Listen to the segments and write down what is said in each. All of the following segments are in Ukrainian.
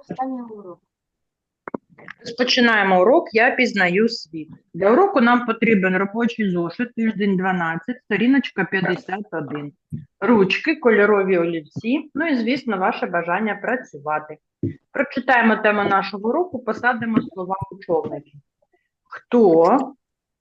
останній урок. Розпочинаємо урок «Я пізнаю світ». Для уроку нам потрібен робочий зошит, тиждень 12, сторіночка 51, ручки, кольорові олівці, ну і, звісно, ваше бажання працювати. Прочитаємо тему нашого уроку, посадимо слова у човники. Хто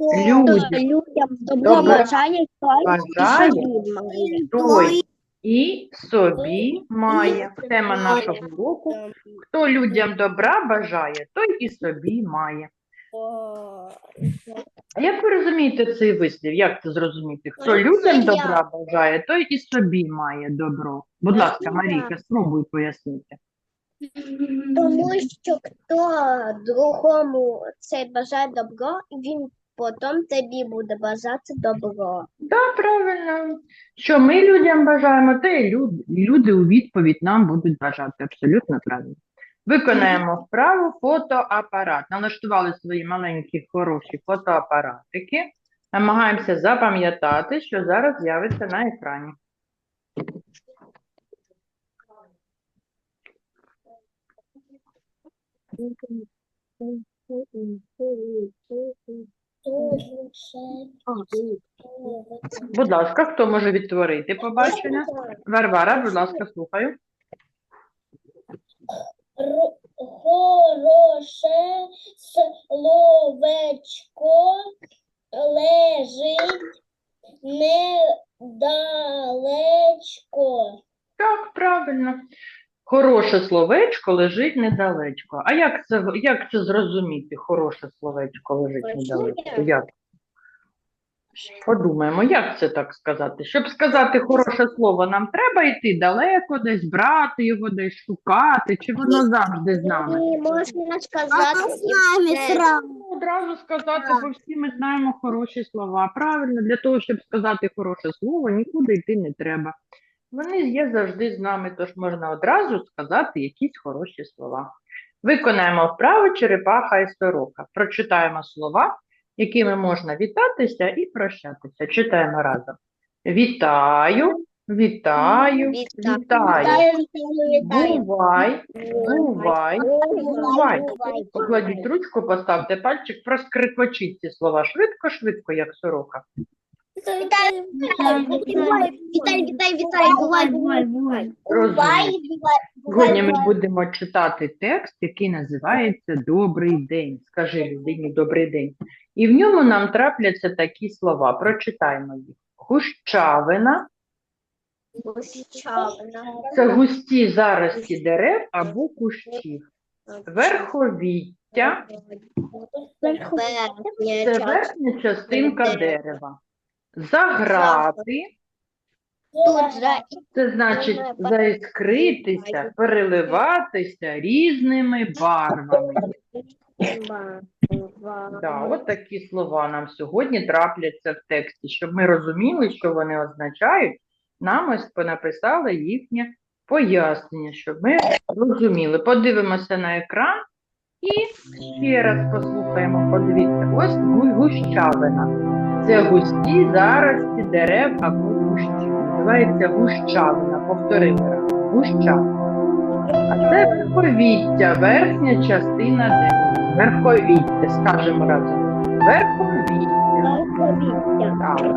людям людям добро добро бажає, бажає, той і собі має. Тема нашого уроку Хто людям добра бажає, той і собі має. А як ви розумієте цей вислів? Як це зрозуміти? Хто людям добра бажає, той і собі має добро. Будь ласка, Марійка, спробуй пояснити. Тому що хто другому це бажає добро, він потім тобі буде бажати добро. Так, правильно. Що ми людям бажаємо, те і люди, люди у відповідь нам будуть бажати. Абсолютно правильно. Виконаємо вправу фотоапарат. Налаштували свої маленькі хороші фотоапаратики. Намагаємося запам'ятати, що зараз з'явиться на екрані. Будь ласка, хто може відтворити побачення? Варвара, будь ласка, слухаю. Хороше словечко лежить недалечко. Так, правильно. Хороше словечко лежить недалечко. А як це, як це зрозуміти? Хороше словечко лежить недалечко. Як? Подумаємо, як це так сказати? Щоб сказати хороше слово, нам треба йти далеко, десь брати його, десь шукати, чи воно завжди з нами? І можна сказати, Ну, Одразу сказати, бо всі ми знаємо хороші слова. Правильно, для того, щоб сказати хороше слово, нікуди йти не треба. Вони є завжди з нами, тож можна одразу сказати якісь хороші слова. Виконаємо вправу черепаха і сорока. Прочитаємо слова, якими можна вітатися і прощатися. Читаємо разом. Вітаю, вітаю, Вітаю. вітаю. Бувай, бувай, бувай. Покладіть ручку, поставте пальчик, проскрикочіть ці слова швидко-швидко, як сорока. Віталій, Віталій, Віталій, бувай, бувай, бувай. Розумію. Сьогодні ми будемо читати текст, який називається Добрий день. Скажи людині добрий день. І в ньому нам трапляться такі слова. Прочитаємо їх. Гущавина це густі зарості дерев або кущів. Верховіття це верхня частинка дерева. Заграти це значить заіскритися, переливатися різними барвами. Да, от такі слова нам сьогодні трапляться в тексті. Щоб ми розуміли, що вони означають, нам ось понаписали їхнє пояснення, щоб ми розуміли. Подивимося на екран і ще раз послухаємо. Подивіться, ось гу- гущавина. Це густі зарості дерев або кущів. Називається гущавина. Повторимо. Гущавина. А це верховіття, верхня частина дерева. Верховіття, скажемо разом. Верховіття.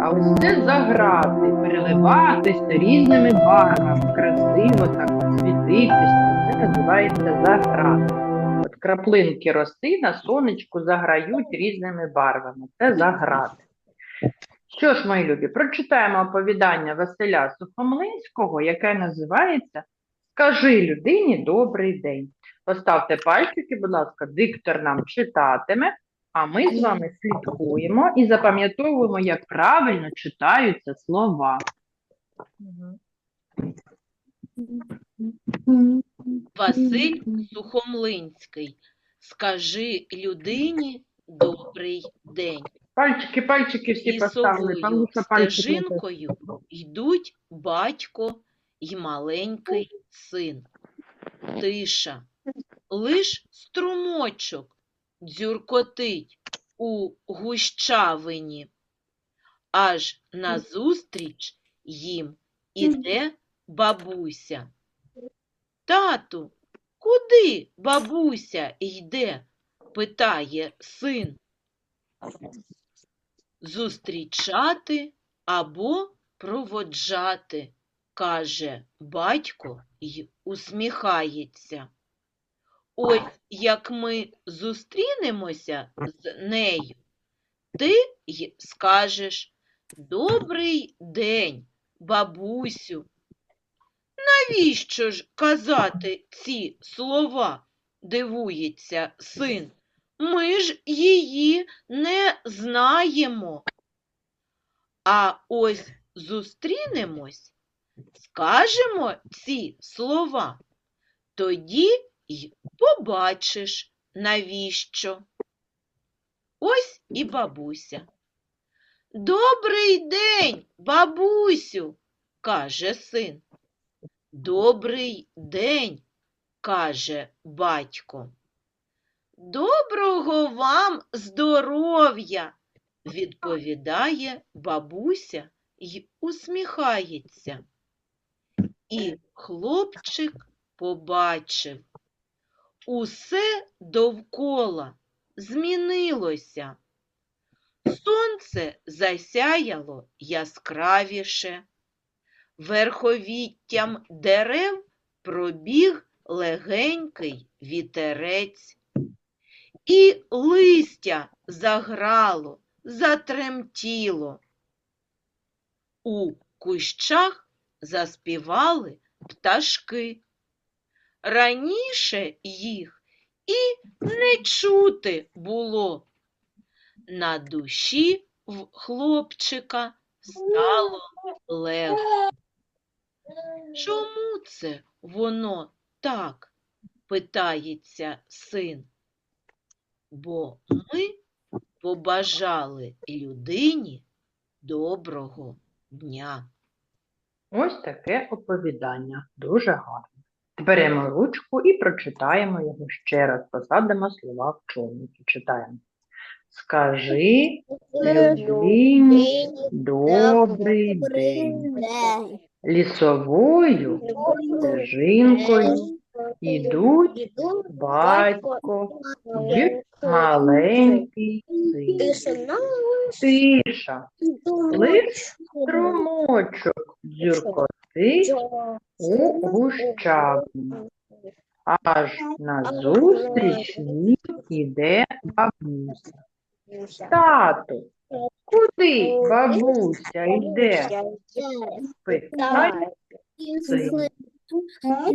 А ось це заграти, переливатися різними барвами, красиво так світитися. Це називається заграти. От краплинки роси на сонечку заграють різними барвами. Це заграти. Що ж, мої любі, прочитаємо оповідання Василя Сухомлинського, яке називається Скажи людині добрий день. Поставте пальчики, будь ласка, диктор нам читатиме, а ми з вами слідкуємо і запам'ятовуємо, як правильно читаються слова. Василь Сухомлинський. Скажи людині добрий день. Пальчики, пальчики всі поставили. Лісовою Павлуша пальчики. не стежинкою йдуть батько й маленький син. Тиша. Лиш струмочок дзюркотить у гущавині. Аж назустріч їм іде бабуся. Тату, Куди бабуся йде? питає син. Зустрічати або проводжати, каже батько й усміхається. Ось як ми зустрінемося з нею, ти й скажеш Добрий день, бабусю. Навіщо ж казати ці слова? дивується син. Ми ж її не знаємо. А ось зустрінемось, скажемо ці слова, тоді й побачиш, навіщо. Ось і бабуся. Добрий день, бабусю, каже син. Добрий день, каже батько. Доброго вам здоров'я, відповідає бабуся й усміхається. І хлопчик побачив. Усе довкола змінилося. Сонце засяяло яскравіше. Верховіттям дерев пробіг легенький вітерець. І листя заграло, затремтіло. У кущах заспівали пташки. Раніше їх і не чути було. На душі в хлопчика стало легко. Чому це воно так? питається син. Бо ми побажали людині доброго дня. Ось таке оповідання. Дуже гарно. Беремо ручку і прочитаємо його ще раз. Посадимо слова в човнику. Читаємо. Скажи людині добрий день. Лісовою стежинкою ідуть батько й маленький син. Тиша, лиш струмочок дзюркотить у гущавні. Аж назустріч їм іде бабуся. Тату, куди бабуся йде? Питає син.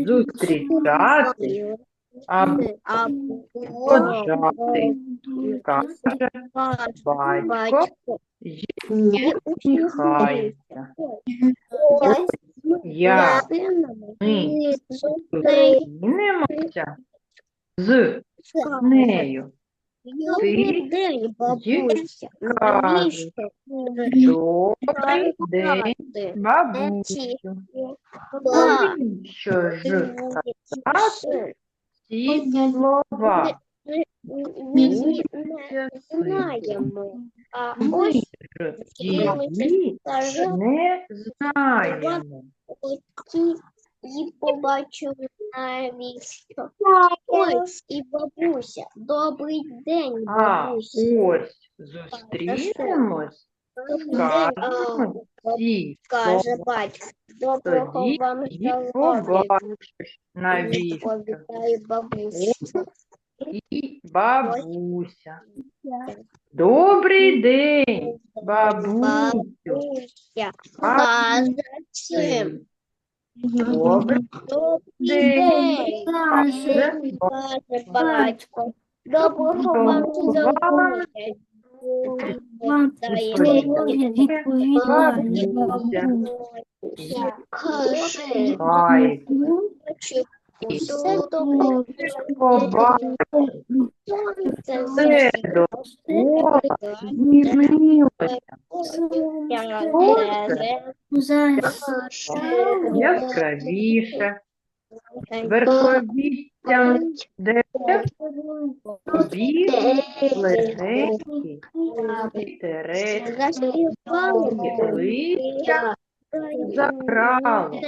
Зустрічати поджати, каже батько усміхається. Як ми зустрінемося з нею, Добрий день, бабуся. кажеш, добрий день, бабусю. Ба. Ж казати ці слова? Знаємо. А Ми ж не знаємо. І побачу навіщо. Ось і бабуся. Добрий день, А бабуся. ось зустрінемось, скажемо Каже батько. Доброго тоді вам і здоров'я. побачиш навіщо. Бабуся. І бабуся. Добрий день, бабусю. Бабуся. А А каже каже батько. Доброго вам Доброго добре. все змінилося. Яскравіше, верховіттям дерев побіг легенький вітерець, листя заграло.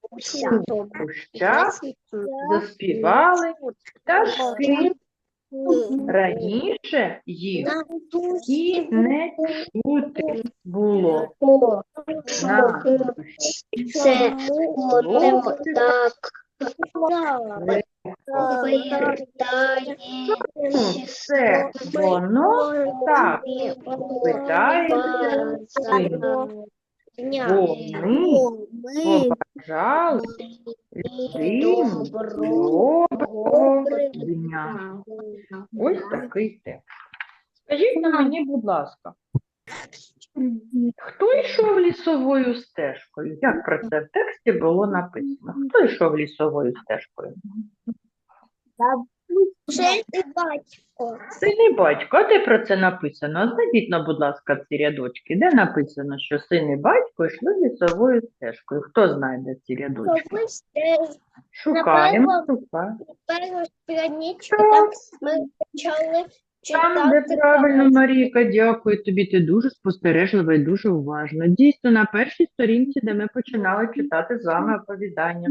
Куся. кущах заспівали пташки. Раніше їх і не чути було. На Це так. Все воно так питається син. Бо ми побажали всім доброго дня. Ось такий текст. Скажіть на мені, будь ласка, хто йшов лісовою стежкою? Як про це в тексті було написано? Хто йшов лісовою стежкою? Це ти батько. Син і батько, а де про це написано? Знайдіть, на, будь ласка, ці рядочки. Де написано, що син і батько йшли лісовою стежкою? Хто знайде ці рядочки? Шукаємо, шукаємо. там ми почали Там, де правильно, Марійка, дякую тобі. Ти дуже спостережлива і дуже уважна. Дійсно, на першій сторінці, де ми починали читати з вами оповідання,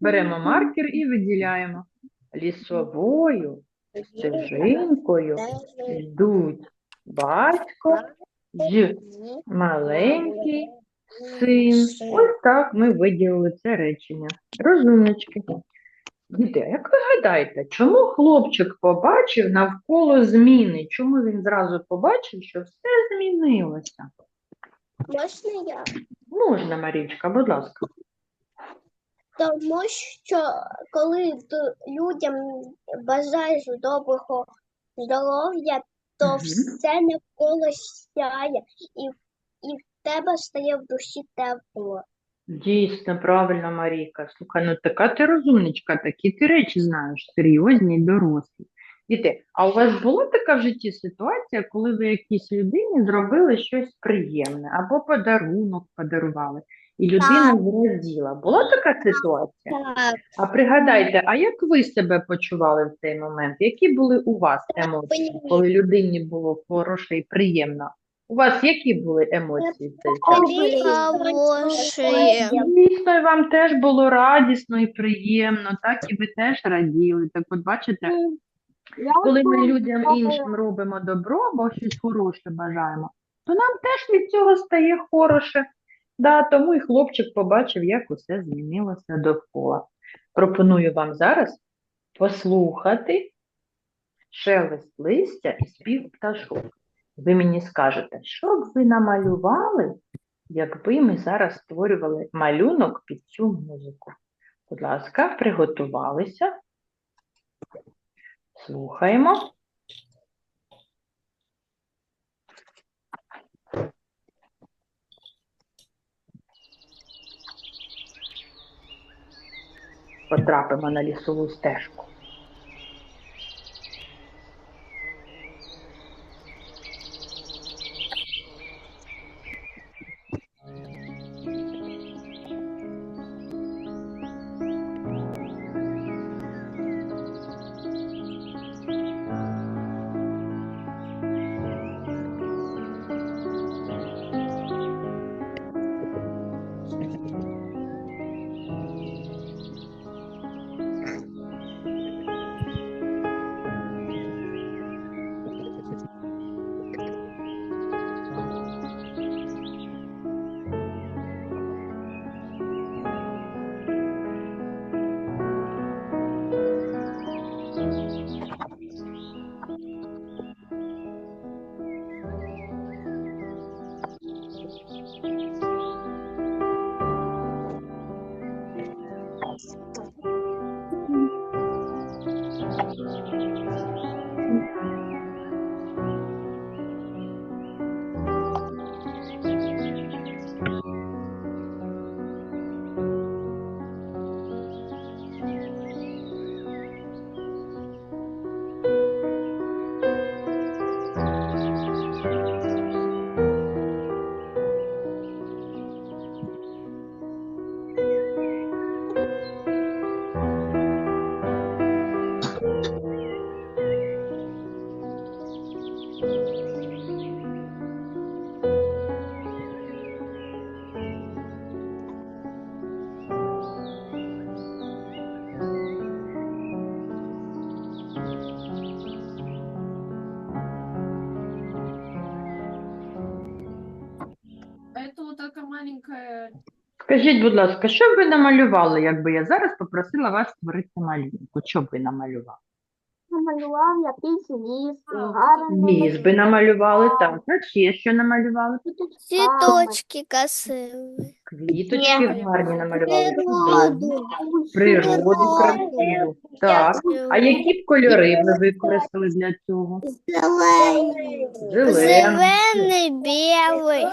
беремо маркер і виділяємо лісовою стежинкою йдуть батько й маленький син. Ось так ми виділили це речення. Розумнички. Діти, як ви гадаєте, чому хлопчик побачив навколо зміни? Чому він зразу побачив, що все змінилося? Можна я? Можна, Марічка, будь ласка. Тому що коли людям бажаєш доброго здоров'я, то Мгм. все навколо сяє, і, і в тебе стає в душі тепло. Дійсно, правильно, Марійка. Слухай, ну така ти розумничка, такі ти речі знаєш, серйозні дорослі. Діти, а у вас була така в житті ситуація, коли ви якійсь людині зробили щось приємне або подарунок подарували, і людина зраділа? Була така ситуація? Так, А пригадайте, а як ви себе почували в цей момент? Які були у вас емоції, коли людині було хороше і приємно? У вас які були емоції в цей час? Звісно, і вам теж було радісно і приємно, так і ви теж раділи. Так от бачите, коли ми людям іншим робимо добро або щось хороше бажаємо, то нам теж від цього стає хороше. Да, тому і хлопчик побачив, як усе змінилося довкола. Пропоную вам зараз послухати шелест листя і спів пташок. Ви мені скажете, що б ви намалювали, якби ми зараз створювали малюнок під цю музику. Будь ласка, приготувалися. Слухаємо. Потрапимо на лісову стежку. Скажіть, будь ласка, що б ви намалювали, якби я зараз попросила вас створити малюнку? Що б ви намалювали? Намалював якийсь ліс, гарний. Ліс би намалювали, так. А ще що намалювали? Цвіточки красиві. Квіточки гарні намалювали. Природу. Природу красиву. Так. А які б кольори ви використали для цього? Зелений. Зелений. Зелений, білий.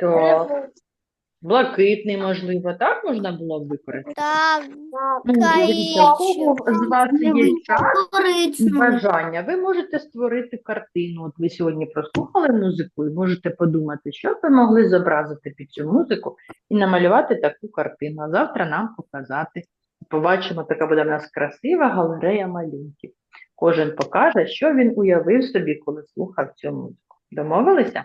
Так. Блакитний, можливо, так можна було б використати? Так, Ну, у кого з вас є час і бажання, ви можете створити картину. От ви сьогодні прослухали музику і можете подумати, що б ви могли зобразити під цю музику і намалювати таку картину. А завтра нам показати. Побачимо, така буде в нас красива галерея малюнків. Кожен покаже, що він уявив собі, коли слухав цю музику. Домовилися?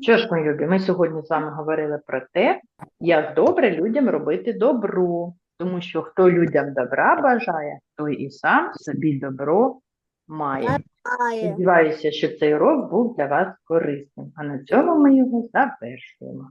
Що ж, мої любі, ми сьогодні з вами говорили про те, як добре людям робити добро. Тому що хто людям добра бажає, той і сам собі добро має. Сподіваюся, що цей урок був для вас корисним. А на цьому ми його завершуємо.